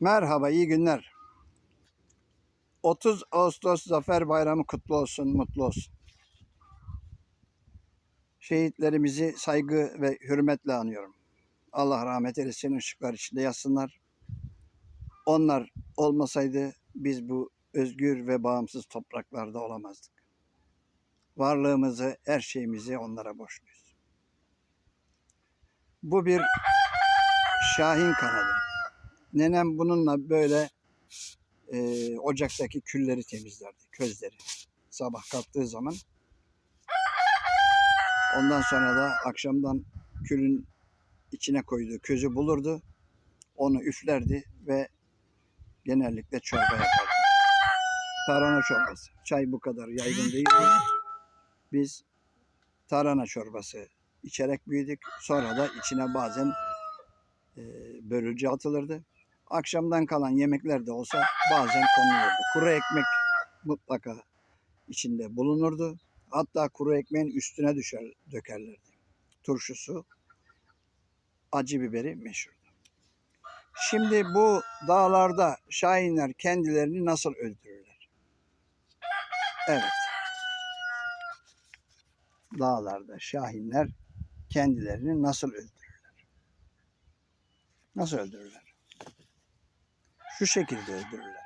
Merhaba, iyi günler. 30 Ağustos Zafer Bayramı kutlu olsun, mutlu olsun. Şehitlerimizi saygı ve hürmetle anıyorum. Allah rahmet eylesin, ışıklar içinde yatsınlar. Onlar olmasaydı biz bu özgür ve bağımsız topraklarda olamazdık. Varlığımızı, her şeyimizi onlara borçluyuz. Bu bir şahin kanadı. Nenem bununla böyle e, ocaktaki külleri temizlerdi, közleri. Sabah kalktığı zaman. Ondan sonra da akşamdan külün içine koyduğu közü bulurdu. Onu üflerdi ve genellikle çorba yapardı. Tarhana çorbası. Çay bu kadar yaygın değildi. Biz tarhana çorbası içerek büyüdük. Sonra da içine bazen e, börülce atılırdı. Akşamdan kalan yemekler de olsa bazen konulurdu. Kuru ekmek mutlaka içinde bulunurdu. Hatta kuru ekmeğin üstüne düşer, dökerlerdi. Turşusu, acı biberi meşhurdu. Şimdi bu dağlarda şahinler kendilerini nasıl öldürürler? Evet. Dağlarda şahinler kendilerini nasıl öldürürler? Nasıl öldürürler? Şu şekilde öldürürler.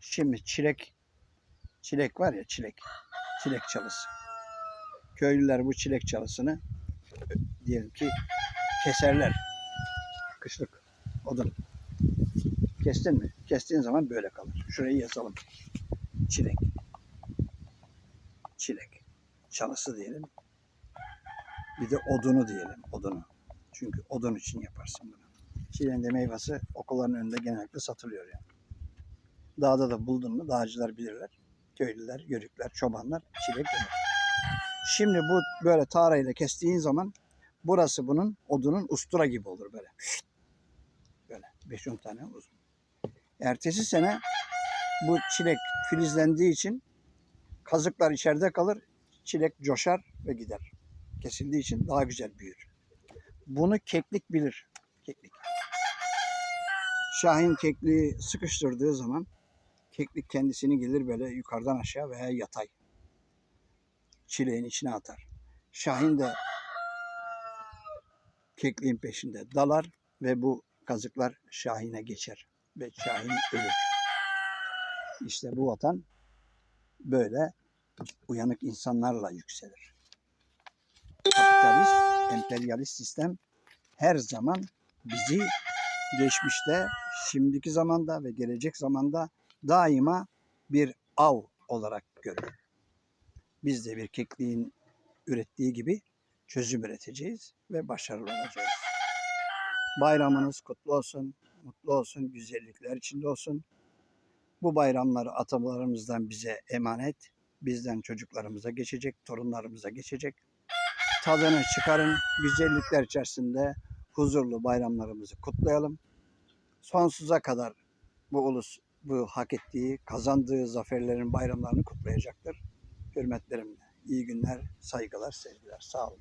Şimdi çilek çilek var ya çilek. Çilek çalısı. Köylüler bu çilek çalısını diyelim ki keserler. Kışlık odun. Kestin mi? Kestiğin zaman böyle kalır. Şurayı yazalım. Çilek. Çilek. Çalısı diyelim. Bir de odunu diyelim. Odunu. Çünkü odun için yaparsın bunu. Çileğin de meyvesi okulların önünde genellikle satılıyor yani. Dağda da buldun mu dağcılar bilirler. Köylüler, yörükler, çobanlar çilek yer. Şimdi bu böyle tarayla kestiğin zaman burası bunun odunun ustura gibi olur böyle. Böyle 5-10 tane uzun. Ertesi sene bu çilek filizlendiği için kazıklar içeride kalır. Çilek coşar ve gider. Kesildiği için daha güzel büyür. Bunu keklik bilir. Keklik. Şahin kekliği sıkıştırdığı zaman keklik kendisini gelir böyle yukarıdan aşağı veya yatay. Çileğin içine atar. Şahin de kekliğin peşinde dalar ve bu kazıklar Şahin'e geçer ve Şahin ölür. İşte bu vatan böyle uyanık insanlarla yükselir. Kapitalist, emperyalist sistem her zaman bizi geçmişte, şimdiki zamanda ve gelecek zamanda daima bir av olarak görür. Biz de bir kekliğin ürettiği gibi çözüm üreteceğiz ve başarılı olacağız. Bayramınız kutlu olsun, mutlu olsun, güzellikler içinde olsun. Bu bayramları atalarımızdan bize emanet, bizden çocuklarımıza geçecek, torunlarımıza geçecek. Tadını çıkarın, güzellikler içerisinde huzurlu bayramlarımızı kutlayalım. Sonsuza kadar bu ulus bu hak ettiği, kazandığı zaferlerin bayramlarını kutlayacaktır. Hürmetlerimle. İyi günler, saygılar, sevgiler. Sağ olun.